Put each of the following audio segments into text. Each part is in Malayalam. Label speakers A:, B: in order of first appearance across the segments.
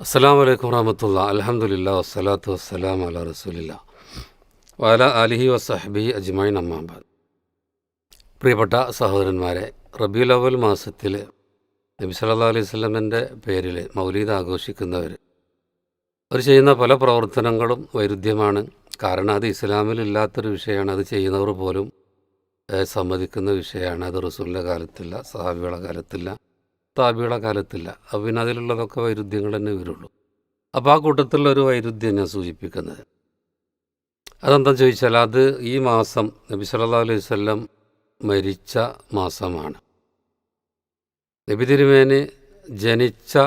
A: അസ്സാം വലൈക്കും വറഹമത്തുള്ള അലഹമുല്ല വസ്സലാത്തു വസ്സലാം അല റസൂലില്ല. വല അലിഹി വസഹബി അജ്മൈൻ അമ്മാബാദ് പ്രിയപ്പെട്ട സഹോദരന്മാരെ റബിയുൽ അവൽ മാസത്തിൽ നബി സല്ലാ അലൈഹി സ്വലമിന്റെ പേരിൽ മൗലീദ് ആഘോഷിക്കുന്നവർ അവർ ചെയ്യുന്ന പല പ്രവർത്തനങ്ങളും വൈരുദ്ധ്യമാണ്. കാരണം അത് ഇസ്ലാമിലില്ലാത്തൊരു വിഷയമാണ്. അത് ചെയ്യുന്നവർ പോലും സമ്മതിക്കുന്ന വിഷയമാണ്. അത് റസൂലിന്റെ കാലത്തില്ല സഹാബികളുടെ കാലത്തില്ല. താബിയുടെ കാലത്തില്ല. അപ്പം പിന്നെ അതിലുള്ളതൊക്കെ വൈരുദ്ധ്യങ്ങൾ തന്നെ വരുള്ളൂ. അപ്പോൾ ആ കൂട്ടത്തിലുള്ള ഒരു വൈരുദ്ധ്യം ഞാൻ സൂചിപ്പിക്കുന്നത്. അതെന്താ ചോദിച്ചാൽ അത് ഈ മാസം നബി സല്ലല്ലാഹു അലൈഹി വസല്ലം മരിച്ച മാസമാണ്. നബി തിരുമേനി ജനിച്ച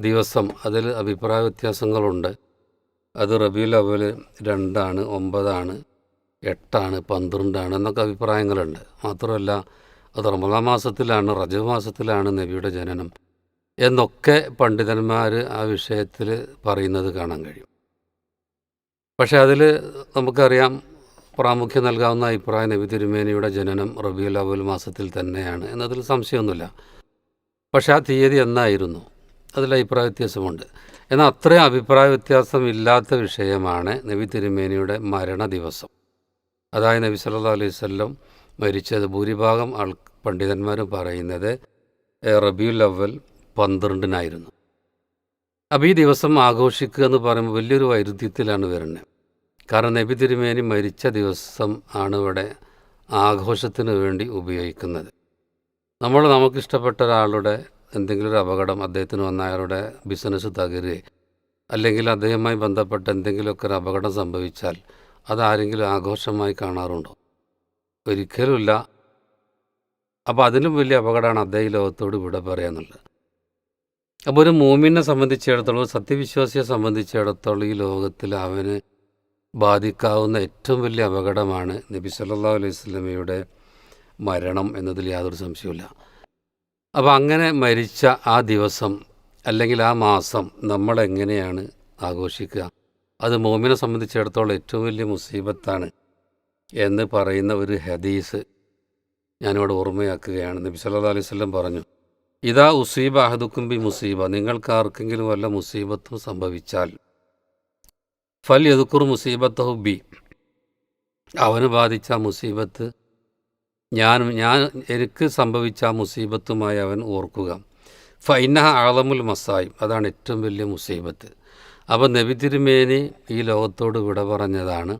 A: ദിവസം അതിൽ അഭിപ്രായ വ്യത്യാസങ്ങളുണ്ട്. അത് റബിയുൽ അവൽ രണ്ടാണ് ഒമ്പതാണ് എട്ടാണ് പന്ത്രണ്ടാണ് എന്നൊക്കെ അഭിപ്രായങ്ങളുണ്ട്. മാത്രമല്ല അത് റമദാ മാസത്തിലാണ് റജബ് മാസത്തിലാണ് നബിയുടെ ജനനം എന്നൊക്കെ പണ്ഡിതന്മാർ ആ വിഷയത്തിൽ പറയുന്നത് കാണാൻ കഴിയും. പക്ഷേ അതിൽ നമുക്കറിയാം പ്രാമുഖ്യം നൽകാവുന്ന അഭിപ്രായ നബി തിരുമേനിയുടെ ജനനം റബിയുൽ അവൽ മാസത്തിൽ തന്നെയാണ് എന്നതിൽ സംശയമൊന്നുമില്ല. പക്ഷേ ആ തീയതി എന്നായിരുന്നു? അതിൽ അഭിപ്രായ വ്യത്യാസമുണ്ട്. എന്നാൽ അത്രയും അഭിപ്രായ വ്യത്യാസം ഇല്ലാത്ത വിഷയമാണ് നബി തിരുമേനിയുടെ മരണ ദിവസം അതായത് നബി സല്ലാ അലൈവല്ലം മരിച്ചത് ഭൂരിഭാഗം ആൾ പണ്ഡിതന്മാരും പറയുന്നത് റബിയുൽ അവൽ പന്ത്രണ്ടിനായിരുന്നു. അപ്പോൾ ഈ ദിവസം ആഘോഷിക്കുക എന്ന് പറയുമ്പോൾ വലിയൊരു വൈരുദ്ധ്യത്തിലാണ് വരുന്നത് കാരണം നബി തിരുമേനി മരിച്ച ദിവസം ആണ് ഇവിടെ ആഘോഷത്തിന് വേണ്ടി ഉപയോഗിക്കുന്നത്. നമ്മൾ നമുക്കിഷ്ടപ്പെട്ട ഒരാളുടെ എന്തെങ്കിലും ഒരു അപകടം അദ്ദേഹത്തിന് വന്ന അയാളുടെ ബിസിനസ് തകരുകയോ അല്ലെങ്കിൽ അദ്ദേഹവുമായി ബന്ധപ്പെട്ട എന്തെങ്കിലുമൊക്കെ ഒരു അപകടം സംഭവിച്ചാൽ അതാരെങ്കിലും ആഘോഷമായി കാണാറുണ്ടോ? ഒരിക്കലുമില്ല. അപ്പോൾ അതിലും വലിയ അപകടമാണ് അദ്ദേഹം ലോകത്തോട് ഇവിടെ പറയാന്നുള്ളത് അപ്പോൾ ഒരു മൂമിനെ സംബന്ധിച്ചിടത്തോളം സത്യവിശ്വാസിയെ സംബന്ധിച്ചിടത്തോളം ഈ ലോകത്തിൽ അവന് ബാധിക്കാവുന്ന ഏറ്റവും വലിയ അപകടമാണ് നബി സല്ലാ അലൈഹി വസല്ലമയുടെ മരണം എന്നതിൽ യാതൊരു സംശയമില്ല അപ്പോൾ അങ്ങനെ മരിച്ച ആ ദിവസം അല്ലെങ്കിൽ ആ മാസം നമ്മളെങ്ങനെയാണ് ആഘോഷിക്കുക? അത് മോമിനെ സംബന്ധിച്ചിടത്തോളം ഏറ്റവും വലിയ മുസീബത്താണ്. എന്ന് പറയുന്ന ഒരു ഹദീസ് ഞാനിവിടെ ഓർമ്മയാക്കുകയാണ്. നബി സല്ലാ അലൈഹി വസല്ലം പറഞ്ഞു ഇതാ ഉസീബ അഹദുക്കും ബി മുസീബ. നിങ്ങൾക്ക് ആർക്കെങ്കിലും വല്ല മുസീബത്തും സംഭവിച്ചാൽ ഫൽ യദുക്കുർ മുസീബത്ത് ബി. അവന് ബാധിച്ച മുസീബത്ത് ഞാൻ ഞാൻ എനിക്ക് സംഭവിച്ച മുസീബത്തുമായി അവൻ ഓർക്കുക. ഫൈന ആളമുൽ മസായിം അതാണ് ഏറ്റവും വലിയ മുസീബത്ത്. അപ്പോൾ നബി തിരുമേനി ഈ ലോകത്തോട് വിട പറഞ്ഞതാണ്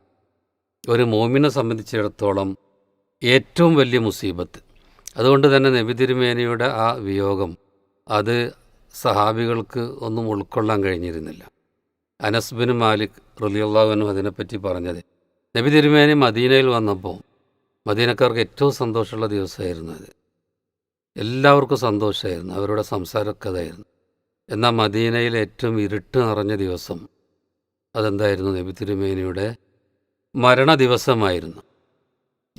A: ഒരു മോമിനെ സംബന്ധിച്ചിടത്തോളം ഏറ്റവും വലിയ മുസീബത്ത്. അതുകൊണ്ട് തന്നെ നബി തിരുമേനിയുടെ ആ വിയോഗം അത് സഹാബികൾക്ക് ഒന്നും ഉൾക്കൊള്ളാൻ കഴിഞ്ഞിരുന്നില്ല. അനസ് ബിൻ മാലിക് റലിയുള്ളവനും അതിനെപ്പറ്റി പറഞ്ഞത് നബി തിരുമേനി മദീനയിൽ വന്നപ്പോൾ മദീനക്കാർക്ക് ഏറ്റവും സന്തോഷമുള്ള ദിവസമായിരുന്നു അത്. എല്ലാവർക്കും സന്തോഷമായിരുന്നു അവരുടെ സംസാരമൊക്കെ അതായിരുന്നു. എന്നാൽ മദീനയിൽ ഏറ്റവും ഇരുട്ട് നിറഞ്ഞ ദിവസം അതെന്തായിരുന്നു? നബി തിരുമേനിയുടെ മരണ ദിവസമായിരുന്നു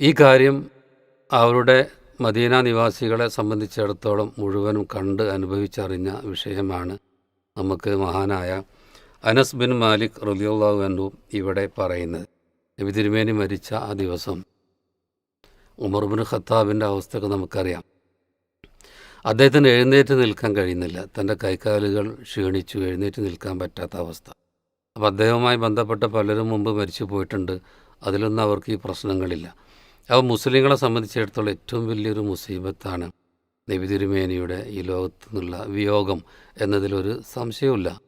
A: ഈ കാര്യം അവരുടെ മദീന നിവാസികളെ സംബന്ധിച്ചിടത്തോളം മുഴുവനും കണ്ട് അനുഭവിച്ചറിഞ്ഞ വിഷയമാണ് നമുക്ക് മഹാനായ അനസ് ബിൻ മാലിക് റലിയുള്ളാഹു അൻഹു ഇവിടെ പറയുന്നത്. നബി തിരുമേനി മരിച്ച ആ ദിവസം ഉമർ ബിൻ ഖത്താബിന്റെ അവസ്ഥയൊക്കെ നമുക്കറിയാം. അദ്ദേഹത്തിന് എഴുന്നേറ്റ് നിൽക്കാൻ കഴിയുന്നില്ല. തന്റെ കൈക്കാലുകൾ ക്ഷീണിച്ചു എഴുന്നേറ്റ് നിൽക്കാൻ പറ്റാത്ത അവസ്ഥ. അപ്പോൾ അദ്ദേഹവുമായി ബന്ധപ്പെട്ട പലരും മുമ്പ് മരിച്ചു പോയിട്ടുണ്ട്. അതിലൊന്നും അവർക്ക് ഈ പ്രശ്നങ്ങളില്ല. അപ്പോൾ മുസ്ലിങ്ങളെ സംബന്ധിച്ചിടത്തോളം ഏറ്റവും വലിയൊരു മുസീബത്താണ് നബി തിരുമേനിയുടെ ഈ ലോകത്തു നിന്നുള്ള വിയോഗം എന്നതിലൊരു സംശയവുമില്ല.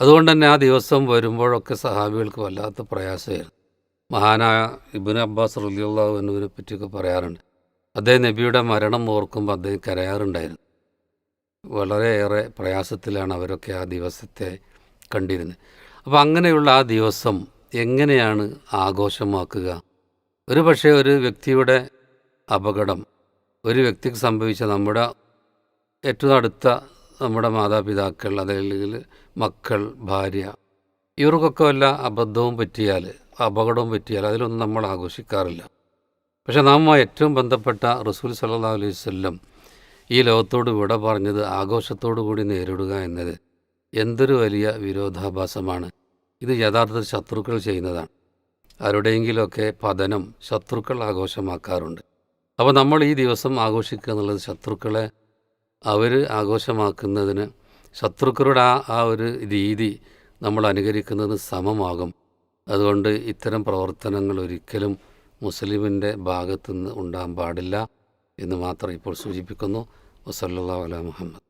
A: അതുകൊണ്ട് തന്നെ ആ ദിവസം വരുമ്പോഴൊക്കെ സഹാബികൾക്ക് വല്ലാത്ത പ്രയാസമായിരുന്നു. മഹാനായ ഇബിൻ അബ്ബാസ് റലിയുള്ളാഹു എന്നതിനെ പറ്റിയൊക്കെ പറയാറുണ്ട്. അദ്ദേഹം നബിയുടെ മരണം ഓർക്കുമ്പോൾ അദ്ദേഹം കരയാറുണ്ടായിരുന്നു. വളരെയേറെ പ്രയാസത്തിലാണ് അവരൊക്കെ ആ ദിവസത്തെ കണ്ടിരുന്നത്. അപ്പോൾ അങ്ങനെയുള്ള ആ ദിവസം എങ്ങനെയാണ് ആഘോഷമാക്കുക? ഒരു പക്ഷേ ഒരു വ്യക്തിയുടെ അപകടം ഒരു വ്യക്തിക്ക് സംഭവിച്ച നമ്മുടെ ഏറ്റവും അടുത്ത നമ്മുടെ മാതാപിതാക്കൾ അതല്ലെങ്കിൽ മക്കൾ ഭാര്യ ഇവർക്കൊക്കെ വല്ല അബദ്ധവും പറ്റിയാൽ അപകടവും പറ്റിയാൽ അതിലൊന്നും നമ്മൾ ആഘോഷിക്കാറില്ല. പക്ഷെ നാം ഏറ്റവും ബന്ധപ്പെട്ട റസൂൽ സല്ലാ അലൈഹി വസല്ലം ഈ ലോകത്തോട് വിട പറഞ്ഞത് ആഘോഷത്തോടു കൂടി നേരിടുക എന്നത് എന്തൊരു വലിയ വിരോധാഭാസമാണ്. ഇത് യഥാർത്ഥത്തിൽ ശത്രുക്കൾ ചെയ്യുന്നതാണ്. ആരുടെയെങ്കിലുമൊക്കെ പതനം ശത്രുക്കൾ ആഘോഷമാക്കാറുണ്ട്. അപ്പോൾ നമ്മൾ ഈ ദിവസം ആഘോഷിക്കുക എന്നുള്ളത് ശത്രുക്കളെ അവർ ആഘോഷമാക്കുന്നതിന് ശത്രുക്കളുടെ ആ ആ ഒരു രീതി നമ്മൾ അനുകരിക്കുന്നതിന് സമമാകും. അതുകൊണ്ട് ഇത്തരം പ്രവർത്തനങ്ങൾ ഒരിക്കലും മുസ്ലിമിന്റെ ഭാഗത്തുനിന്ന് ഉണ്ടാകാൻ പാടില്ല എന്ന് മാത്രം ഇപ്പോൾ സൂചിപ്പിക്കുന്നു. വസല്ലാ അല മുഹമ്മദ്.